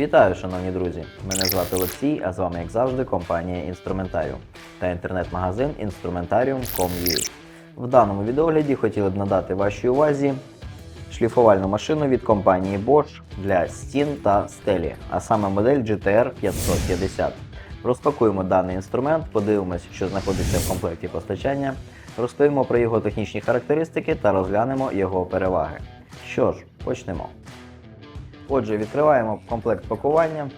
Вітаю, шановні друзі! Мене звати Олексій, а з вами, як завжди, компанія Інструментаріум та інтернет-магазин Instrumentarium.com.ua. В даному відеогляді хотіли б надати вашій увазі шліфувальну машину від компанії Bosch для стін та стелі, а саме модель GTR 550. Розпакуємо даний інструмент, подивимося, що знаходиться в комплекті постачання, розповімо про його технічні характеристики та розглянемо його переваги. Що ж, почнемо. Отже, відкриваємо комплект пакування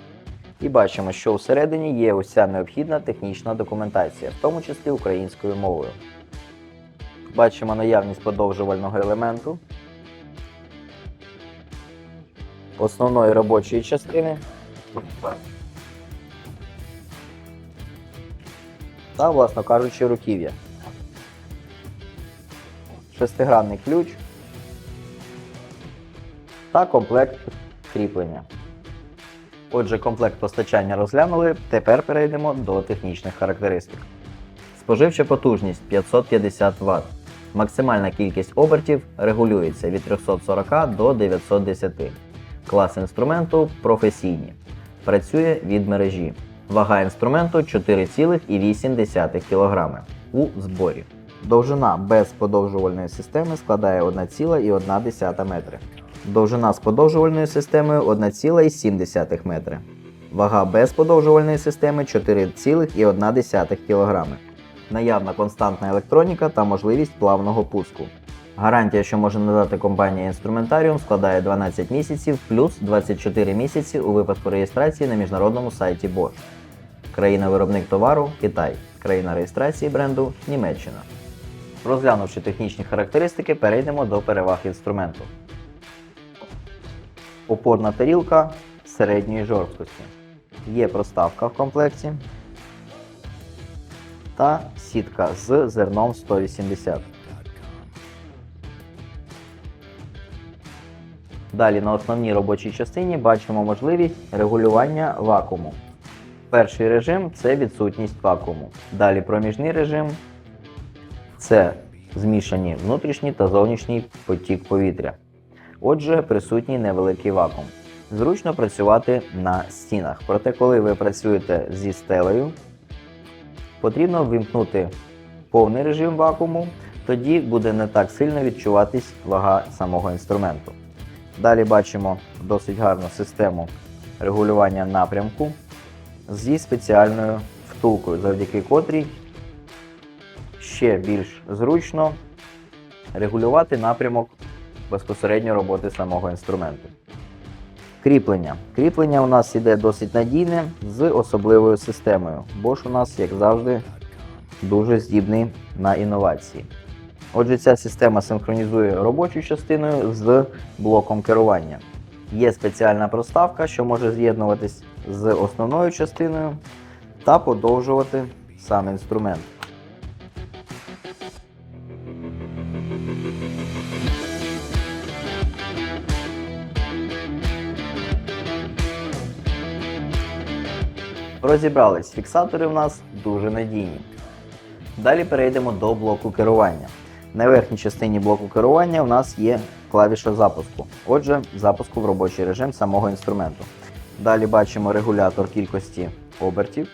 і бачимо, що всередині є уся необхідна технічна документація, в тому числі українською мовою. Бачимо наявність подовжувального елементу, основної робочої частини та, власно кажучи, руків'я. Шестигранний ключ та комплект кріплення. Отже, комплект постачання розглянули. Тепер перейдемо до технічних характеристик. Споживча потужність 550 Вт. Максимальна кількість обертів регулюється від 340 до 910. Клас інструменту професійні. Працює від мережі. Вага інструменту 4,8 кг у зборі. Довжина без подовжувальної системи складає 1,1 метри. Довжина з подовжувальною системою 1,7 метри. Вага без подовжувальної системи 4,1 кг. Наявна константна електроніка та можливість плавного пуску. Гарантія, що може надати компанія Інструментаріум, складає 12 місяців плюс 24 місяці у випадку реєстрації на міжнародному сайті Bosch. Країна-виробник товару Китай. Країна реєстрації бренду Німеччина. Розглянувши технічні характеристики, перейдемо до переваг інструменту. Опорна тарілка середньої жорсткості. Є проставка в комплекті та сітка з зерном 180. Далі на основній робочій частині бачимо можливість регулювання вакууму. Перший режим це відсутність вакууму. Далі проміжний режим це змішані внутрішній та зовнішній потік повітря. Отже, присутній невеликий вакуум. Зручно працювати на стінах. Проте, коли ви працюєте зі стелею, потрібно вимкнути повний режим вакууму, тоді буде не так сильно відчуватись вага самого інструменту. Далі бачимо досить гарну систему регулювання напрямку зі спеціальною втулкою, завдяки котрій ще більш зручно регулювати напрямок безпосередньо роботи самого інструменту. Кріплення. Кріплення у нас іде досить надійне з особливою системою. Bosch у нас, як завжди, дуже здібний на інновації. Отже, ця система синхронізує робочу частину з блоком керування. Є спеціальна проставка, що може з'єднуватись з основною частиною та подовжувати сам інструмент. Розібрались, фіксатори в нас дуже надійні. Далі перейдемо до блоку керування. На верхній частині блоку керування у нас є клавіша запуску. Отже, запуску в робочий режим самого інструменту. Далі бачимо регулятор кількості обертів.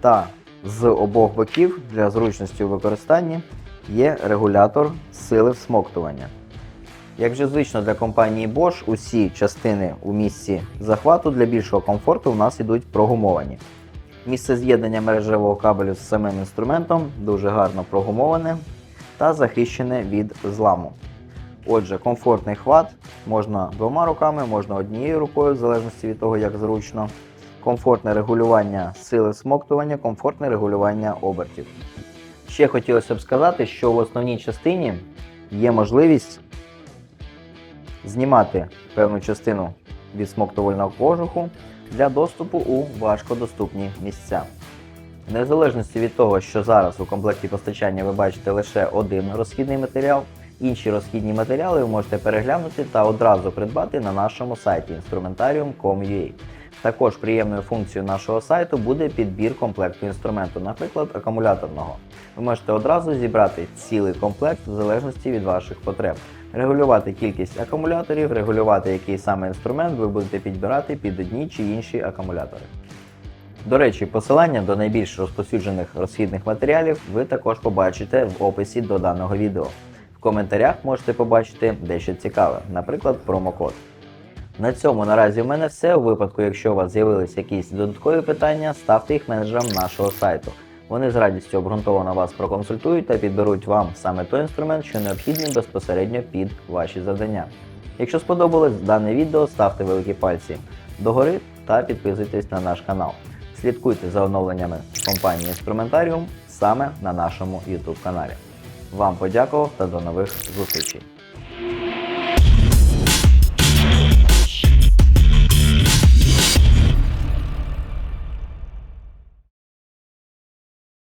Та з обох боків для зручності у використанні є регулятор сили всмоктування. Як вже звично для компанії Bosch, усі частини у місці захвату для більшого комфорту у нас йдуть прогумовані. Місце з'єднання мережевого кабелю з самим інструментом дуже гарно прогумоване та захищене від зламу. Отже, комфортний хват можна двома руками, можна однією рукою, в залежності від того, як зручно. Комфортне регулювання сили смоктування, комфортне регулювання обертів. Ще хотілося б сказати, що в основній частині є можливість знімати певну частину від смоктувального кожуху для доступу у важкодоступні місця. Незалежності від того, що зараз у комплекті постачання ви бачите лише один розхідний матеріал, інші розхідні матеріали ви можете переглянути та одразу придбати на нашому сайті instrumentarium.com.ua. Також приємною функцією нашого сайту буде підбір комплекту інструменту, наприклад, акумуляторного. Ви можете одразу зібрати цілий комплект в залежності від ваших потреб. Регулювати кількість акумуляторів, регулювати який саме інструмент ви будете підбирати під одні чи інші акумулятори. До речі, посилання до найбільш розповсюджених розхідних матеріалів ви також побачите в описі до даного відео. В коментарях можете побачити дещо цікаве, наприклад, промокод. На цьому наразі в мене все. У випадку, якщо у вас з'явились якісь додаткові питання, ставте їх менеджерам нашого сайту. Вони з радістю обґрунтовано вас проконсультують та підберуть вам саме той інструмент, що необхідний безпосередньо під ваші завдання. Якщо сподобалось дане відео, ставте великі пальці догори та підписуйтесь на наш канал. Слідкуйте за оновленнями компанії Інструментаріум саме на нашому YouTube каналі. Вам подякував та до нових зустрічей!